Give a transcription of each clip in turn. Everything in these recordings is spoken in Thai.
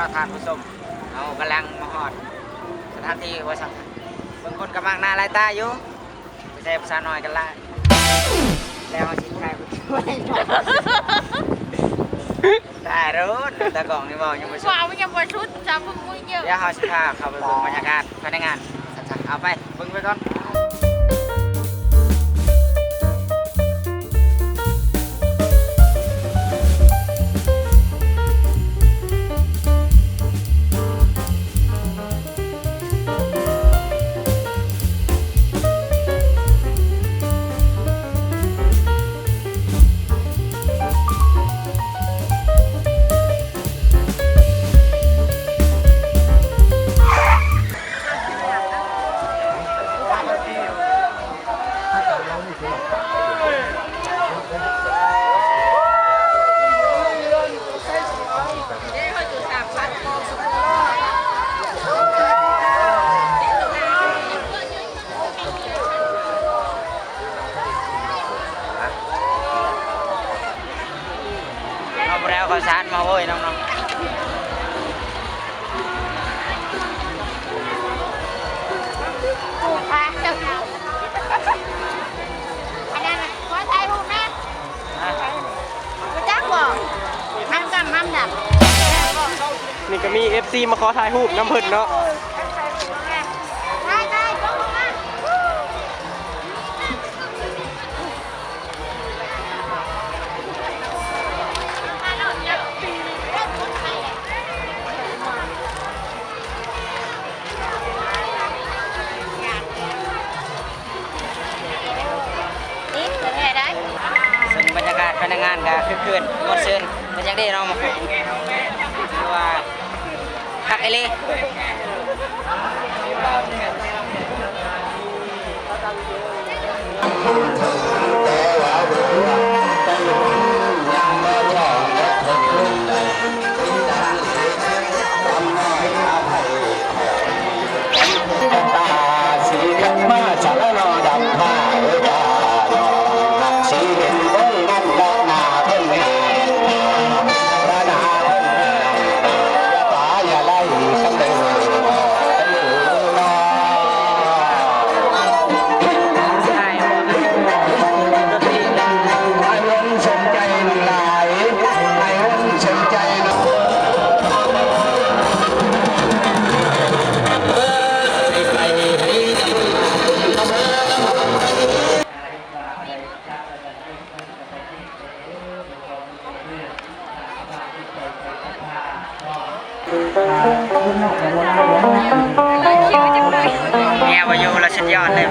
เราทานผู้ชมเรากำลังมาฮอด สถานที่ว่าสักบางคนกำลังหน้าลายตาอยู่ไปใส่ภาษาหน่อยกันละแล้วเอาชิ้นไข่ผู้ช่วยได้รู้ตะกล่องนี่บอกยังไม่สุดว่าไม่ยังบ่ชุดจำพวกมึงเยอะเดี๋ยวเขาจะพาเข้าไปเบิ่งบรรยากาศภายในงานสักๆเอาไปเบิ่งไปก่อน นี่ก็มี FC มาขอถ่ายรูปน้ำเพิ่นเนาะได้ได้ยกมานี่เป็นไงได้ส่งบรรยากาศภายในงานก็คือคืนมดซื่นเป็นย่างดีเนามาคุยคือว่า ไอเล่ เมียวายุแล้วสุดยอดเลย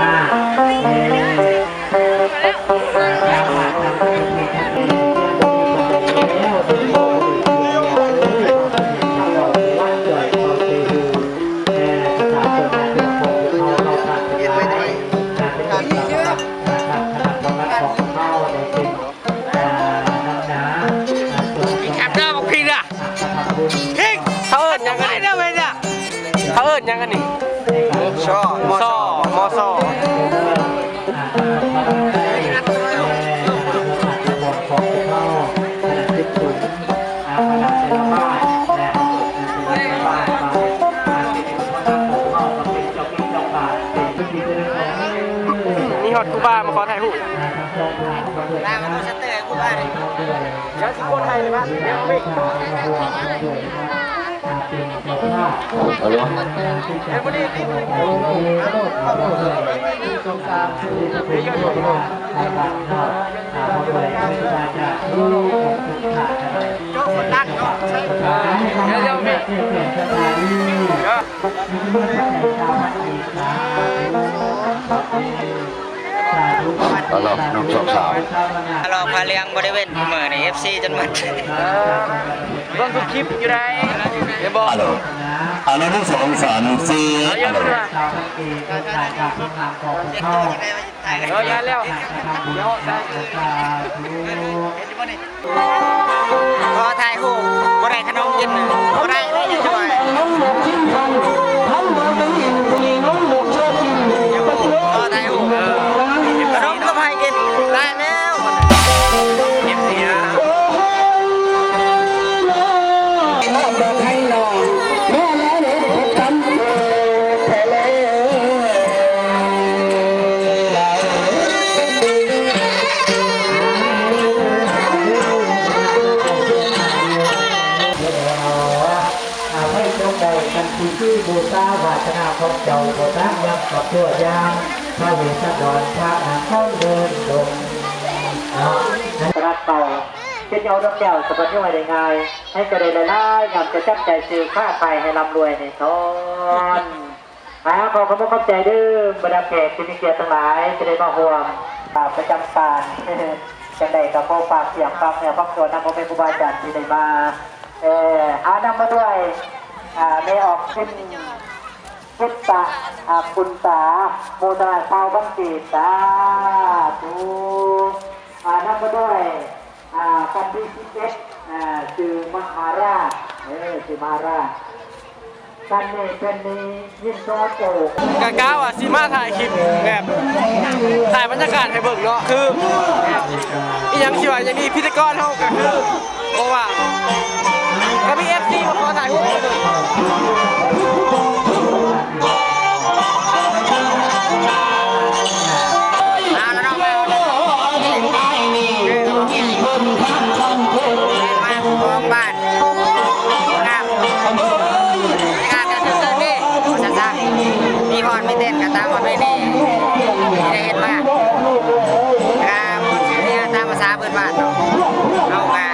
อ่า ร์กูบ้าเลยเดี๋ยวสิโกนไทยเลยมั้ยเดี๋ยวมิกเดี๋ยวพอดีนี่เดี๋ยวย้อนอยู่โจ๊กคนดังเนาะใช่เดี๋ยวเดี๋ยวมิกเดี๋ยวฮัลโหลน้องสาว สาวลองพาเลี้ยงบริเวณเมือใน FC จนหมดเบิ่งทุกคลิปอยู่ได้เดี๋ยวบอกฮัลโหลฮัลโหลทั้งสองสามสี่เอาเยฮัอะลโหลเลยเออยาแล้วเดี๋ยวได้พอถ่ายรูปบ่ได้ขนมกินบ่ได้เลยอย่าช่วยพอถ่ายรูปขนมก็ให้าสนาเจ้าโบราณยังกับตัวยางพระเวสสันดรพระนางเข้าเดินดงเอารักเต่าเช่นเอาดอกแก้วสะบัดย่อยได้ง่าย ให้กระเดยละลายงามจะจับใจซื้อค่าไปให้ร่ำรวยในทอนหาขอขอบคุณขอบใจเด้อบรรดาแขกที่มีเกียรติทั้งหลายจะได้มาห่วงอ่าประจำการจังใดกับพ่อฝากเสียงฝากเนี่ยฝากตัวนำพ่อเป็นครูบาอาจารย์ที่ได้มา เอออานำมาด้วย อ่าไม่ออกขึ้น พุทธะอาคุณตาโมตนาชาวบังกีตาถูอานำมาด้วยอ่ากันดีสิเจ็ดอ่าชื่อมหาราชเออชื่อมหาราชกันนี่เป็นนี้ยิ่งโตโตกะก้าวอะสีมาถ่ายคลิปแบบถ่ายบรรยากาศให้เบิ่งเนาะคืออีหยังสิว่าอย่างนี้พิธีกรเฮาก็คือบ่ว่าก็มี FC มาขอถ่ายรูป มีพรไม่เต้นกันตามคนไม่ดีที่ได้เห็นมากครับเนี่ยตามภาษาเพื่อนบ้านเนาะเอามา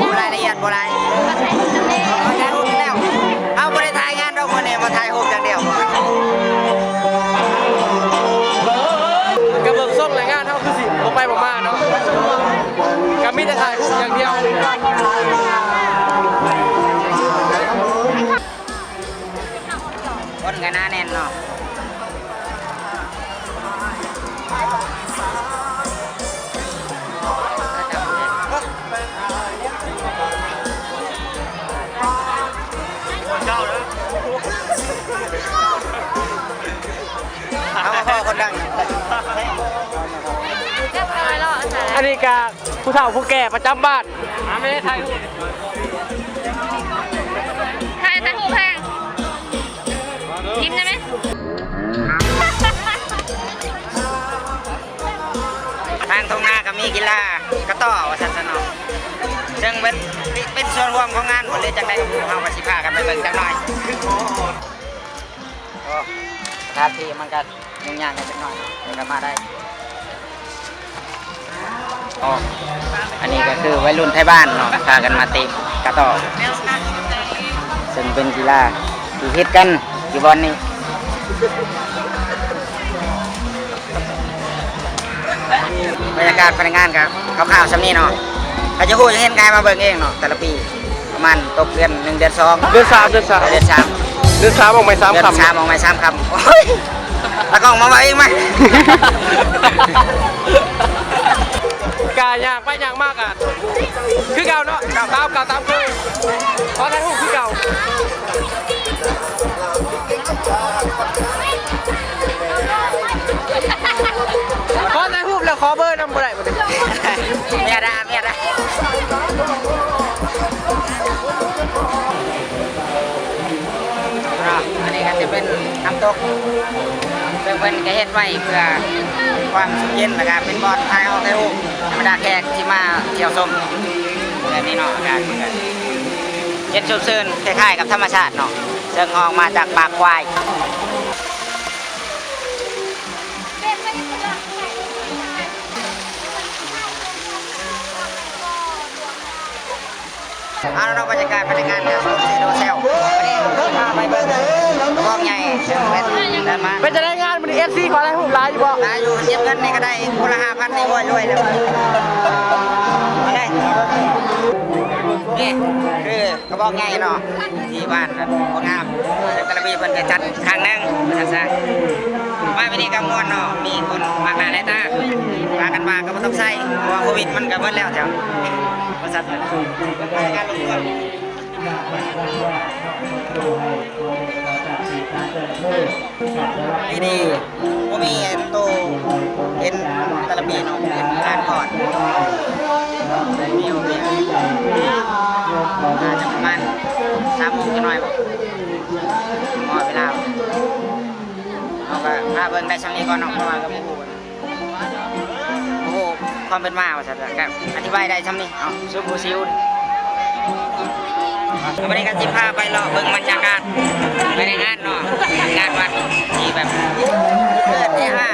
ดูรายละเอียดโบราณเอาถ่ายรูปแล้วเอาบริถ่ายงานเราคนนี้มาถ่ายรูปอย่างเดียวก็เบิ่งส่งรายงานเฮาคือสิบ่ไปบ่มาเนาะก็มีแต่ถ่ายรูปอย่างเดียวคนกันหน้าแน่นเนาะ เรียบร้อยแล้วอาจารย์อันนี้ก็ผู้เฒ่าผู้แก่ประจำบ้านหาไม่ได้ถ่ายรูปใครตะหูแพงยิ้มได้ไหมทางตรงหน้าก็มีกีฬากระต่อวัสันสนองซึ่งเป็นเป็นส่วนรวมของงานหมดเลยจังได้เฮาก็สิพากันไปเบิ่งจักหน่อยโอ้สถานที่มันก็ ยุ่งยากกันจักหน่อยเดี๋ยวก็มาได้อ๋ออันนี้ก็คือวัยรุ่นไทยบ้านเนาะพากันมาตีกระต่อซึ่งเป็นกีฬาที่ฮิตกันอยู่บอนนี้บรรยากาศภายในงานกับคร่าวๆซ้ำนี้เนาะเขาจะพูดจะเห็นกายมาเบิ่งเองเนาะแต่ละปีประมาณตกเดือนหนึ่งเดือนสองเดือนสามเดือนสามเดือนสามเดือนสามออกไปสามเดือนคำสามออกมาสามคำ โอ้ยแล้วก็ออกมาไว้เองไหม กายากไปยากมากอะ คือเก่าเนาะเก่าตามเก่าตามคือเพราะถ่ายรูปคือเก่าขอถ่ายรูปแล้วขอเบอร์นำบ่ได้บ่ได้เมียดาเมียดาอะอันนี้ก็จะเป็นน้ำตกซึ่ง เป็นก็เฮ็ดไว้เพื่อความสุขเย็นนะครับเป็นบอลทายเอาไทยรูปธรรมดาแขกที่มาเที่ยวชมแบบนี้เนาะอากาศมันก็เย็นชุ่มชื่นคล้ายๆกับธรรมชาติเนาะเชิงออกมาจากปากควาย เอาเราบรรยากาศภายในงานเนี่ยสูซีโดเซลวันนี้พาไปเบิ่งกระบอกใหญ่ซึ่งเป็นเดินมาเป็นจะได้งานมันเอฟซีขอถ่ายรูปไลน์อยู่บ่ลาอยู่เจ็บเงินนี่ก็ได้คนละห้าพันนี่รวยรวยเลยมาเลยนี่คือกระบอกใหญ่เนาะที่บ้านนะบ่งามซึ่งกระบีเพิ่นจะจัดครั้งหนึงว่าซั่นซะมาวันนี้ก็ม่วนเนาะมีคนมากหน้าหลายตาพากันมาก็บ่ต้องใส่เพราะว่าโควิดมันก็หมดแล้วแถ ชัดการลงก่นี่ก็มีเอ็นโตเอ็นตะลบีนองเอ็นการก่อนมีโอเบียน่าจะประมาณสามโมงกันหน่อยบอกหมอเวลาเอาก็พาเบิ้งได้ช่างนี้ก่อนเนาะเพราะว่าก็ไม่พูด ความเป็นมาว่าสัตว์ก็อธิบายได้ช่ำนี่เอาซูบูซิววันนี้ก็สิพาไปเลาะเบิ่งบรรยากาศไม่ได้งานหรอกงานวัดที่แบบเกิดเนี่ยฮะ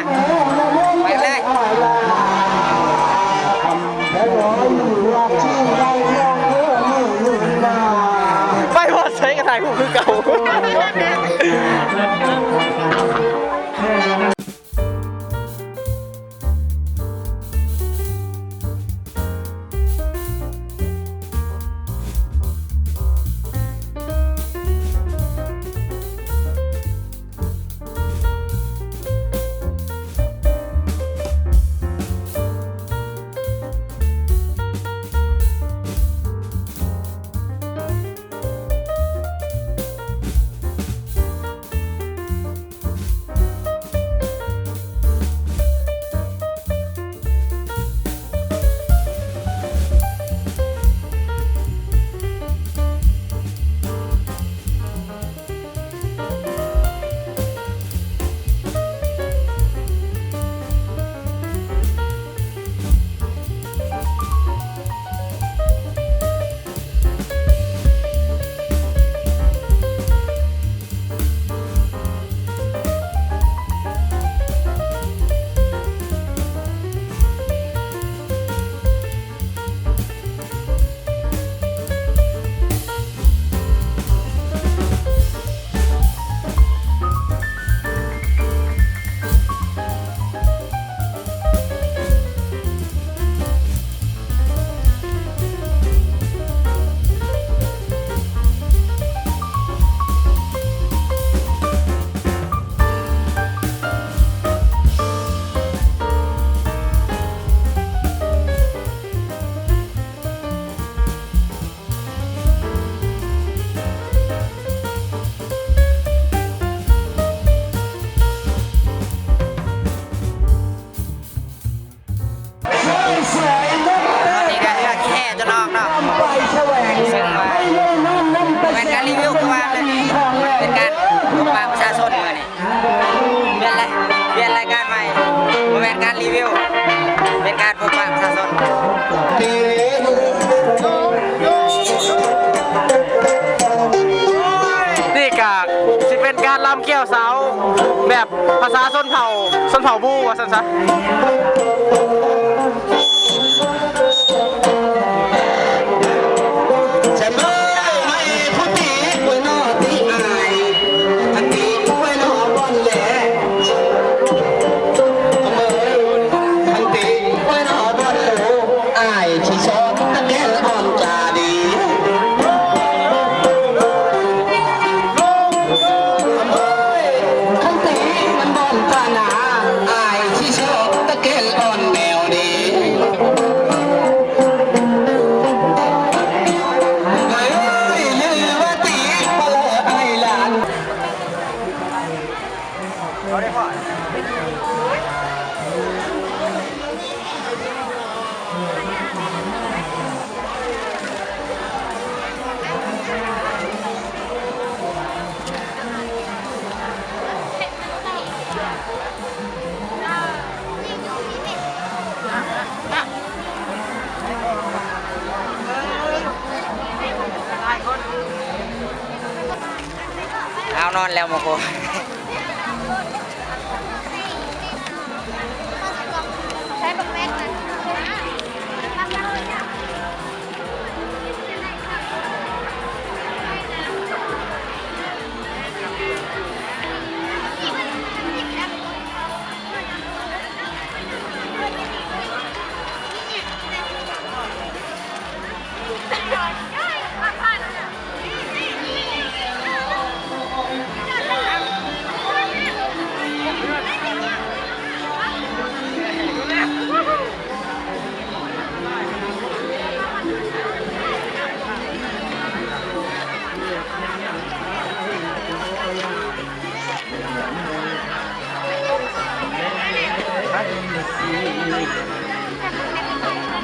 แบบภาษาส้นเผ่าส้นเผ่าบูว่ะสันซะ alam ako.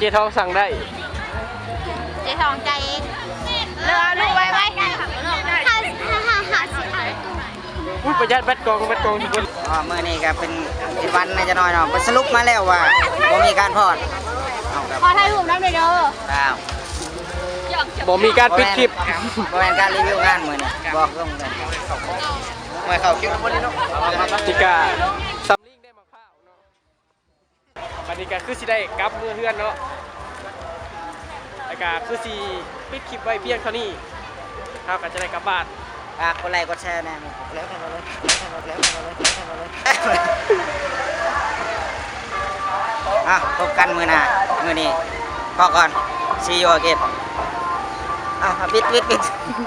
จทองสั่งได้ เจ๊ทองใจเองเรือลูกไว้ไว้ห้าห้าห้าห้าสิบห้าพูดประหยัดแบตกองแบตกองทุกคนอ๋อมื้อนี้ก็เป็นอีกวันน่าจะน้อยเนาะสรุปมาแล้วว่าบ่มีการพอดเอาครับขอถ่ายรูปน้ำเลยเด้ออ้าวบ่มีการปิดคลิปบ่แม่นการรีวิวงานมื้อนี้บอกตรงกันไม่เข้าคิวบ่ได้เนาะนิกาซัมลิงได้มาข้าวเนาะ บันนี้ก็คือสิได้กลับเมื่อเพื่อนเนาะแล้วก็คือสิปิดคลิปไว้เพียงเท่านี้เฮาก็จะได้กลับบ้านฝากกดไลค์กดแชร์แน่แล้วกันเลยแล้วกันเลยแล้วกันเลยอะพบกันมือหน้ามือนี้พอก่อน see you again อ้าวปิดปิดปิด